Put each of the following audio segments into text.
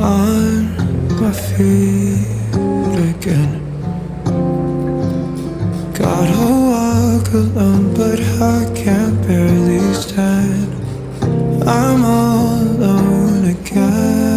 on my feet again. Gotta walk alone, but I can't barely stand. I'm all alone again.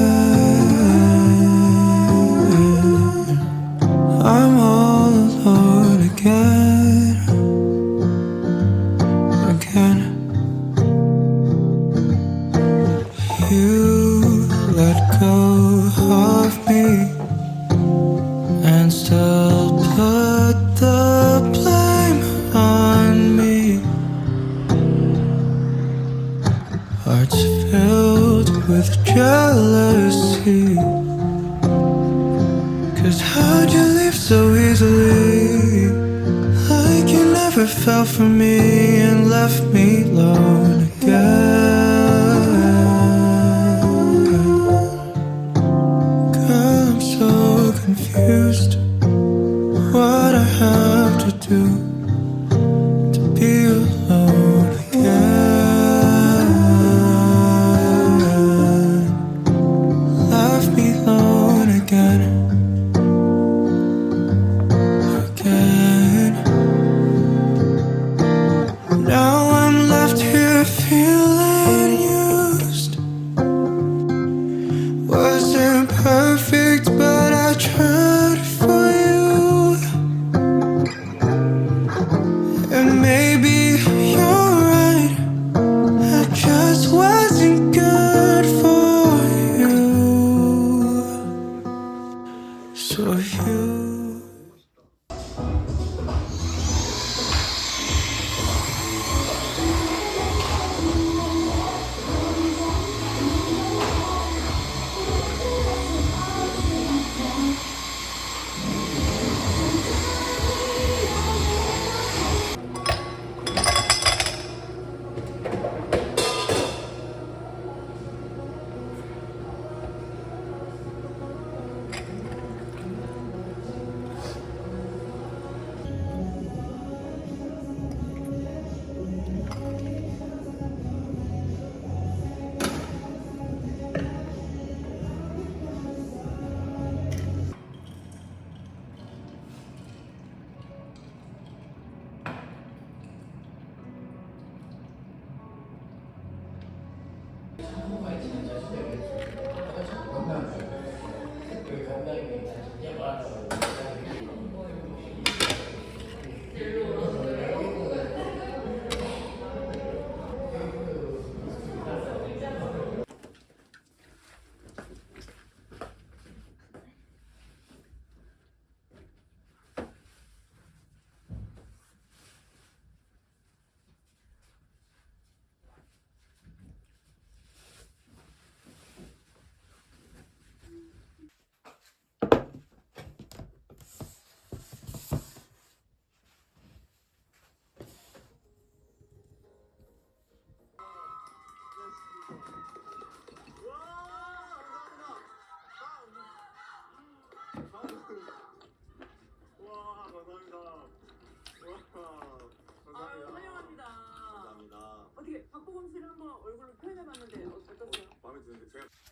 To. and maybe Ondan sonra. Gökhan'dan gönderdim. Ne var? Incredible.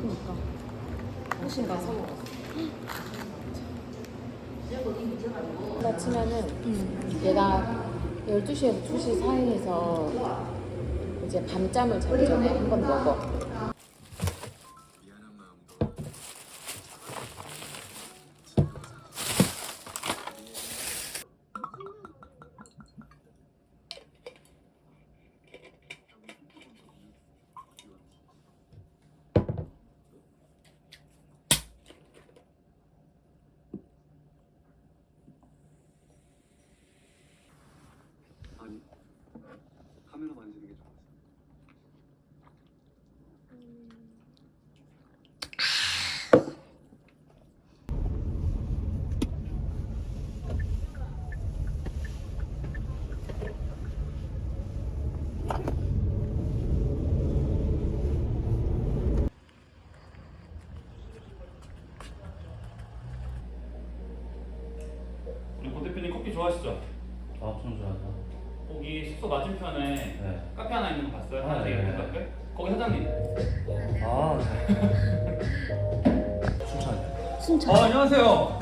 그러니까. 훨씬 가서 나 치면은 얘가 12시에서 2시 사이에서 이제 밤잠을 자기 전에 한 번 먹어. 어, 안녕하세요.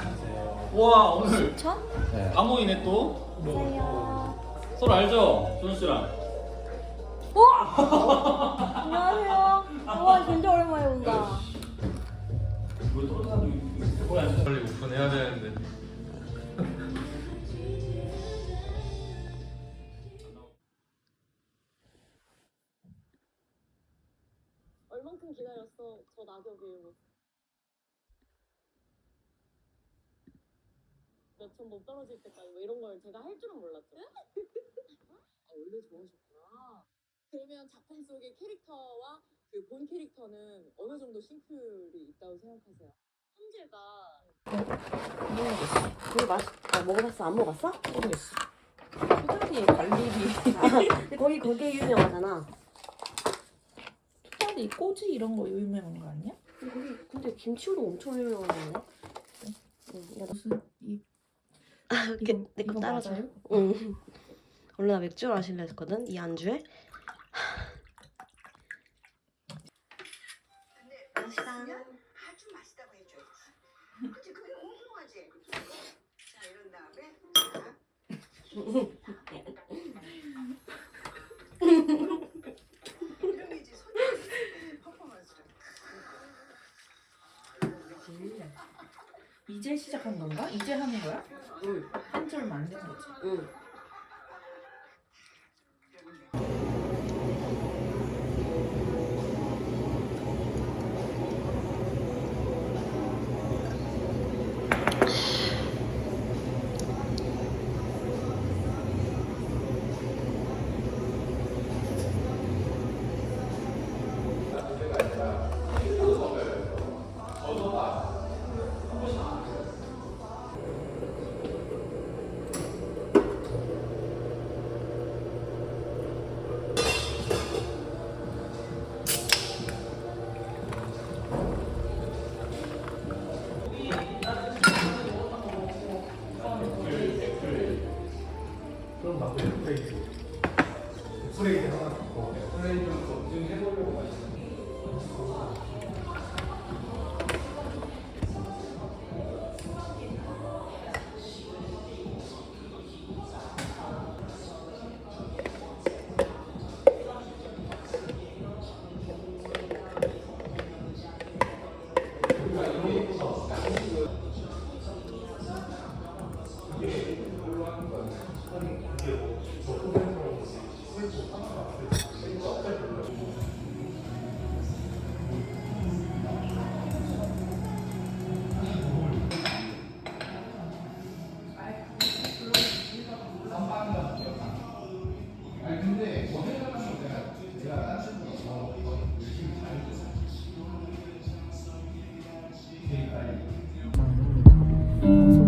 와 오늘 순천? 네. 감옥이네 또. 안녕하세요. 서로 알죠? 준호 씨랑. 안녕하세요. 와 진짜 오랜만에 본다. 왜 서로 사람도 앉아. 빨리 오픈해야 되는데. 못 떨어질 때까지 뭐 이런 걸 제가 할 줄은 몰랐죠. 아 원래 좋아하셨구나. 그러면 작품 속의 캐릭터와 그 본 캐릭터는 어느 정도 싱크율이 있다고 생각하세요? 현재가 그거 맛, 아, 먹어봤어? 안 먹어봤어? 모르겠어. 투자리 관리비, 근데 거기 거기에 유명하잖아. 투자리 꼬지 이런 거 유명한 거 아니야? 거기 근데 김치우도 엄청 유명하던데. 응, 야, 나, 무슨 이 아, 이거- 내거 이거 따라줘. 맞아요? 응. 원래 나 맥주를 마실려 했거든 이 안주에. 맛있다. 아주 맛있다고 해줘야지. 그치, 그게 웅웅하지. 자, 이런 다음에, 자. 이런 게 이제 손님 퍼포먼스를. 이제 시작한 건가? 이제 하는 거야? 응. 한지 얼마 안된 거지. 응.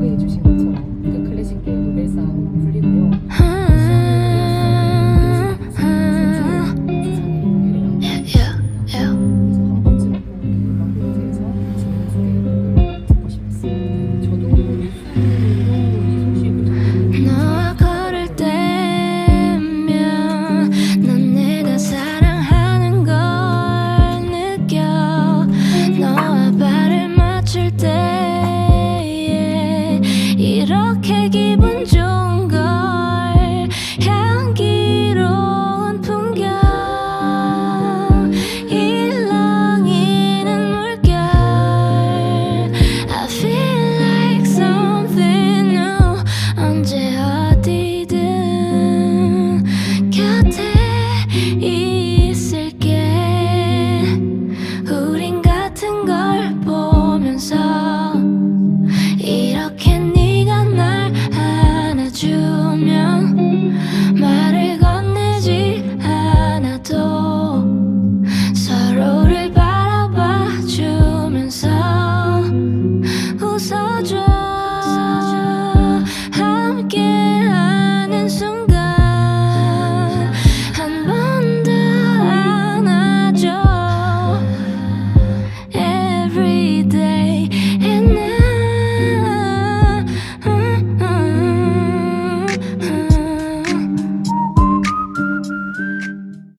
这个就行，了。